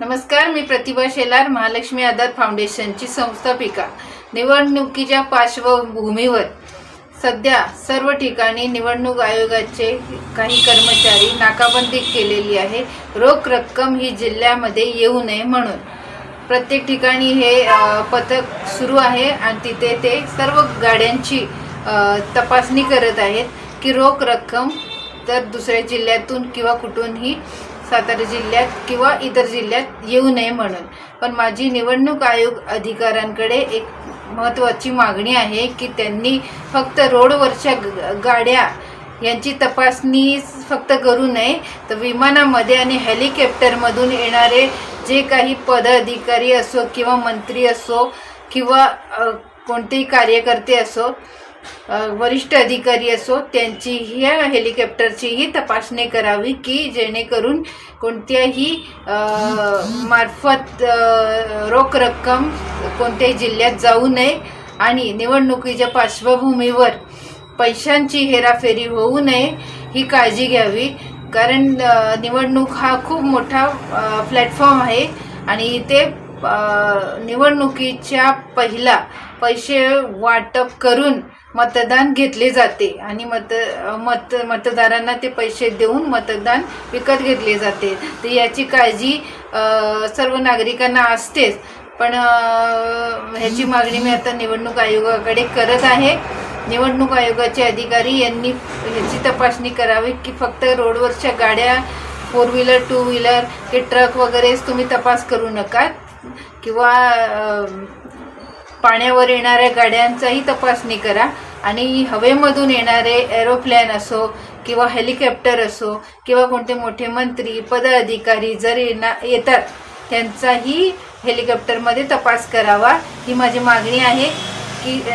नमस्कार मी प्रतिभा शेलार महालक्ष्मी आधार फाउंडेशनची संस्थापिका. निवडणुकीच्या पार्श्वभूमीवर सध्या सर्व ठिकाणी निवडणूक आयोगाचे काही कर्मचारी नाकाबंदी केलेली आहे. रोख रक्कम ही जिल्ह्यामध्ये येऊ नये म्हणून प्रत्येक ठिकाणी हे पथक सुरू आहे आणि तिथे ते सर्व गाड्यांची तपासणी करत आहेत की रोख रक्कम तर दुसऱ्या जिल्ह्यातून किंवा कुठूनही सातारा जिल्ह्यात किंवा इतर जिल्ह्यात येऊ नये म्हणून. पण माझी निवडणूक आयोग अधिकाऱ्यांकडे एक महत्त्वाची मागणी आहे की त्यांनी फक्त रोडवरच्या गाड्या यांची तपासणी फक्त करू नये. तर विमानामध्ये आणि हेलिकॉप्टरमधून येणारे जे काही पदाधिकारी असो किंवा मंत्री असो किंवा कोणतेही कार्यकर्ते असो वरिष्ठ अधिकारी असो त्यांची ह्या हेलिकॉप्टरचीही तपासणी करावी की जेणेकरून कोणत्याही मार्फत रोख रक्कम कोणत्याही जिल्ह्यात जाऊ नये आणि निवडणुकीच्या पार्श्वभूमीवर पैशांची हेराफेरी होऊ नये ही काळजी घ्यावी. कारण निवडणूक हा खूप मोठा प्लॅटफॉर्म आहे आणि इथे निवडणुकीच्या पहिला पैसे वाटप करून मतदान घेतले जाते आणि मत मत मतदारांना ते पैसे देऊन मतदान विकत घेतले जाते. तर याची काळजी सर्व नागरिकांना असतेच. पण ह्याची मागणी मी आता निवडणूक आयोगाकडे करत आहे. निवडणूक आयोगाचे अधिकारी यांनी ह्याची तपासणी करावी की फक्त रोडवरच्या गाड्या फोर व्हीलर टू व्हीलर ते ट्रक वगैरेच तुम्ही तपास करू नका किंवा पाण्यावर येणाऱ्या गाड्यांचाही तपासणी करा. आणि हवेमधून येणारे एरोप्लेन असो किंवा हेलिकॉप्टर असो किंवा कोणते मोठे मंत्री पदाधिकारी जर येणार येतात त्यांचाही हेलिकॉप्टरमध्ये तपास करावा. ही माझी मागणी आहे की